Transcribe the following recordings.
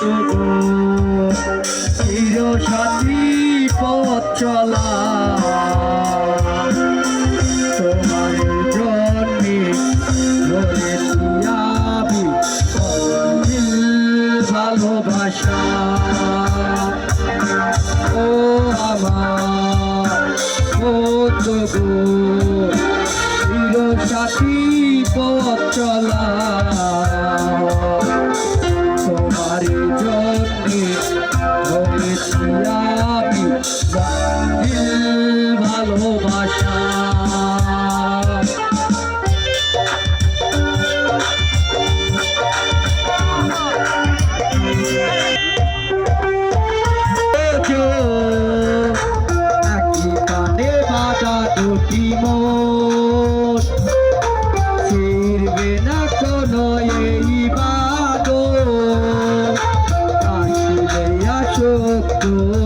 তবু চির সাথী পথ চলা। তোমার জন্যে ধরেছি আমি ভালোবাসা। ও আমার, ও তবু চির সাথী পথ চলা। ভালোবাসা দুটি মন ফিরবে না কোনো এই বাদো আসলে আসুক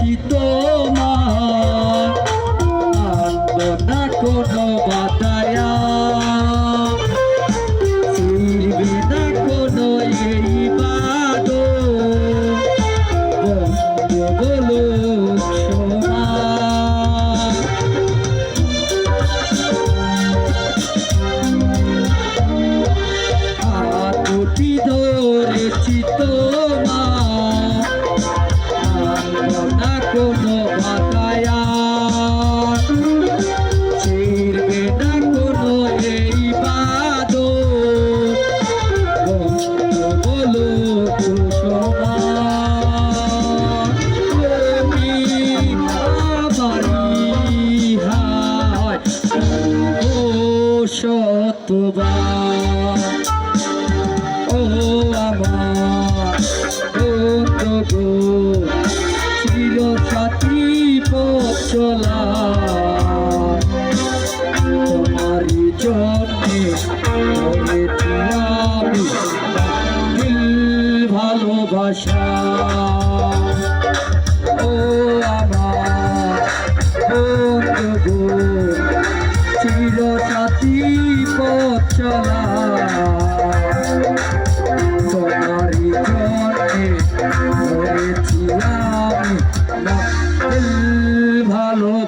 ধরেছি তোমার সত্যবান ও আমার গো চির সাথী চলা। তোমারই জন্যে আমি ভালোবাসা।